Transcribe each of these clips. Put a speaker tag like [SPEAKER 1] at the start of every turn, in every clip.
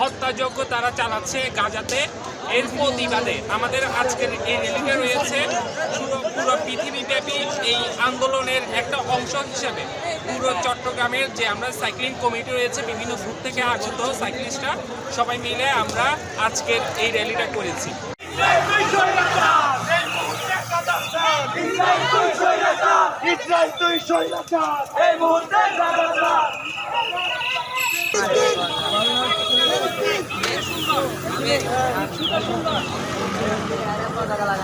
[SPEAKER 1] হত্যাযজ্ঞ তারা চালাচ্ছে গাজাতে। এর প্রতিবাদে আমাদের আজকের এই র্যালিটা রয়েছে। পুরো পুরো পৃথিবীব্যাপী এই আন্দোলনের একটা অংশ হিসাবে। পুরো চট্টগ্রামের যে আমরা সাইক্লিং কমিটি রয়েছে, বিভিন্ন গ্রুপ থেকে আগত সাইক্লিস্টরা, সবাই মিলে আমরা আজকের এই র্যালিটা করেছি।
[SPEAKER 2] ইসরায়েল তুই সৈরাচার এই মুহূর্তে গাজাটা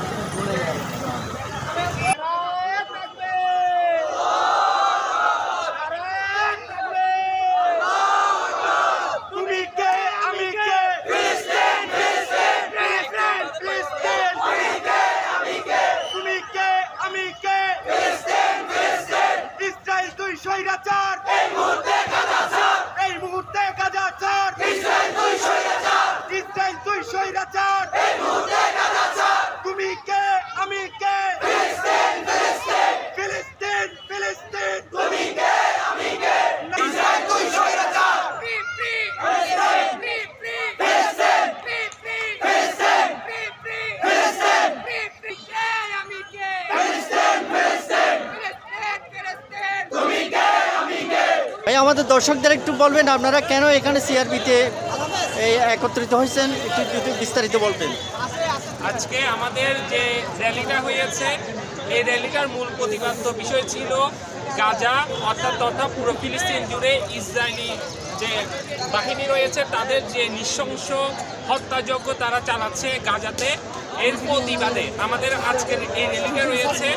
[SPEAKER 2] তুমি কে আমি কে ফিলিস্তিন ফিলিস্তিন ফিলিস্তিন ফিলিস্তিন আমি কে আমি কে তুমি কে আমি কে ফিলিস্তিন ফিলিস্তিন ইসরায়েল তুই স্বৈরাচার এই মুহূর্তে গাজা ছাড় এই মুহূর্তে গাজা ছাড় ইসরায়েল তুই স্বৈরাচার ইসরায়েল তুই স্বৈরাচার এই মুহূর্তে গাজা ছাড় তুমি কে আমি কে ফিলিস্তিন ফিলিস্তিন ফিলিস্তিন ফিলিস্তিন তুমি কে আমি কে ইসরায়েল তুই স্বৈরাচার
[SPEAKER 3] ভাই, আমাদের দর্শকদের একটু বলবেন, আপনারা কেন এখানে সিআরপিতে এই একত্রিত হয়েছেন? একটু বিস্তারিত বলবেন।
[SPEAKER 1] আজকে আমাদের যে র্যালিটা হয়েছে, এই র্যালিটার মূল প্রতিপাদ্য বিষয় ছিল গাজা, অর্থাৎ তথা পুরো ফিলিস্তিন জুড়ে ইসরায়েলি যে বাহিনী রয়েছে, তাদের যে নৃশংস হত্যাযজ্ঞ তারা চালাচ্ছে গাজাতে, এর প্রতিবাদে। আমাদের আজকের এই র্যালিটা রয়েছে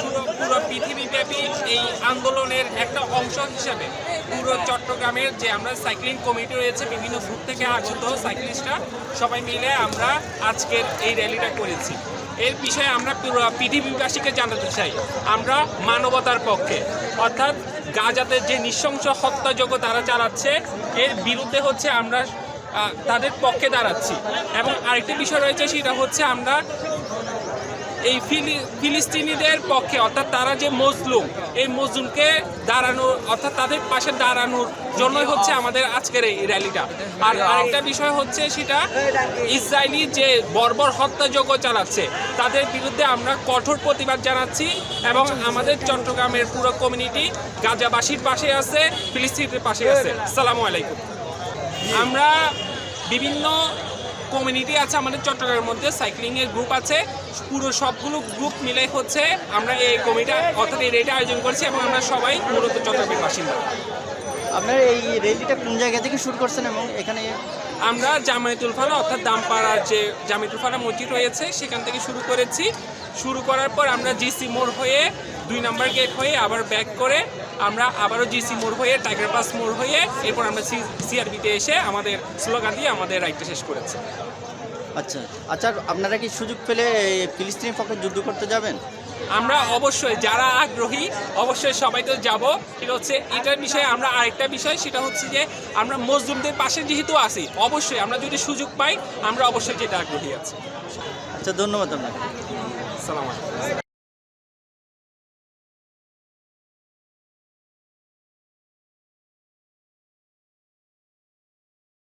[SPEAKER 1] পুরো পুরো পৃথিবীব্যাপী এই আন্দোলনের একটা অংশ হিসেবে। পুরো চট্টগ্রামের যে আমরা সাইক্লিং কমিটি রয়েছে, বিভিন্ন গ্রুপ থেকে আগত সাইক্লিস্টরা সবাই মিলে আমরা আজকের এই র্যালিটা করেছি। এর বিষয়ে আমরা পৃথিবীবাসীকে জানাতে চাই। আমরা মানবতার পক্ষে। অর্থাৎ গাজাতে যে নৃশংস হত্যাযোগ্য তারা চালাচ্ছে, এর বিরুদ্ধে হচ্ছে আমরা তাদের পক্ষে দাঁড়াচ্ছি। এবং আরেকটি বিষয় রয়েছে, সেটা হচ্ছে আমরা এই ফিলি ফিলিস্তিনিদের পক্ষে অর্থাৎ তারা যে মজলুম এই মজলুমকে দাঁড়ানোর অর্থাৎ তাদের পাশে দাঁড়ানোর জন্যই হচ্ছে আমাদের আজকের এই র্যালিটা। আর আরেকটা বিষয় হচ্ছে সেটা ইসরায়েলি যে বর্বর হত্যাযজ্ঞ চালাচ্ছে তাদের বিরুদ্ধে আমরা কঠোর প্রতিবাদ জানাচ্ছি এবং আমাদের চট্টগ্রামের পুরো কমিউনিটি গাজাবাসীর পাশে আছে ফিলিস্তিনের পাশে আছে। সালামু আলাইকুম। আমরা বিভিন্ন কমিউনিটি আছে আমাদের চট্টগ্রামের মধ্যে সাইক্লিংয়ের গ্রুপ আছে পুরো সবগুলো গ্রুপ মিলে হচ্ছে আমরা এই কমিটি অর্থাৎ এই রেটে আয়োজন করছি এবং আমরা সবাই মূলত চট্টগ্রামের বাসিন্দা।
[SPEAKER 3] আপনার এই র্যালিটা কোন জায়গা থেকে শুরু করছেন এবং এখানে
[SPEAKER 1] আমরা জামায়াতুল ফালা অর্থাৎ দামপাড়ার যে জামায়াতুল ফালা মসজিদ রয়েছে সেখান থেকে শুরু করেছি। শুরু করার পর আমরা জিসি মোড় হয়ে দুই নাম্বার গেট হয়ে আবার ব্যাক করে আমরা আবারও জিসি মোড় হয়ে টাইগার পাস মোড় হয়ে এরপর আমরা সিআরবিতে এসে আমাদের স্লোগান দিয়ে আমাদের রাইডটা শেষ করেছি।
[SPEAKER 3] আচ্ছা আচ্ছা আপনারা কি সুযোগ পেলে এই ফিলিস্তিনের পক্ষে যুদ্ধ করতে যাবেন?
[SPEAKER 1] আমরা অবশ্যই যারা আগ্রহী অবশ্যই সবাই তো যাব। সেটা হচ্ছে এটার বিষয়ে আমরা আরেকটা বিষয় সেটা হচ্ছে যে আমরা মজদুরদের পাশে যেহেতু আছি অবশ্যই আমরা যদি সুযোগ পাই আমরা অবশ্যই যেটা আগ্রহী আছি।
[SPEAKER 3] আচ্ছা ধন্যবাদ আপনাকে।
[SPEAKER 1] সালাম আলাইকুম।